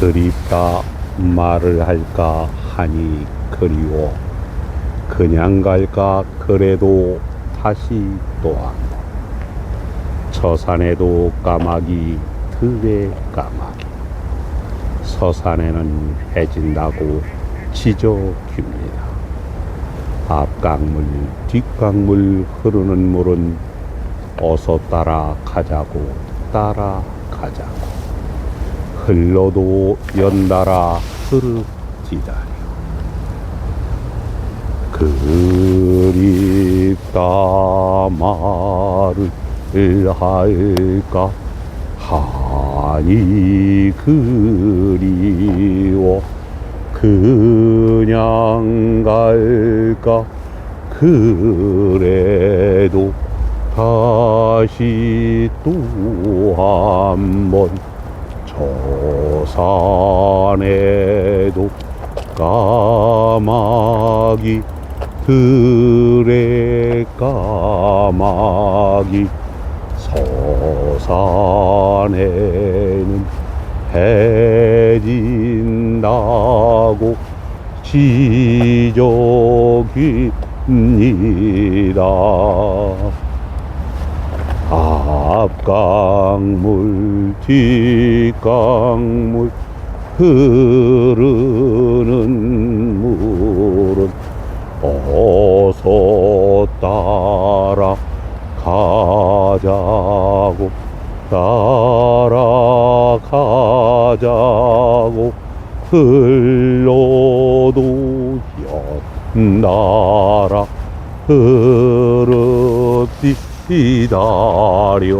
그립다 말을 할까 하니 그리워. 그냥 갈까 그래도 다시 또한 서산에도 까마귀 들에 까마귀. 서산에는 해진다고 지저깁니다. 앞강물 뒷강물 흐르는 물은 어서 따라가자고 따라가자고 흘러도 연달아 흐르지다려 그립다 말을 할까? 하니 그리워 그냥 갈까? 그래도 다시 또 한번 저산에도 까마귀 들에 까마귀 서산에는 해진다고 지적입니다. 앞강물 뒷강물 흐르는 물은 어서 따라 가자고 따라 가자고 흘러도 연달아 흐르 디다려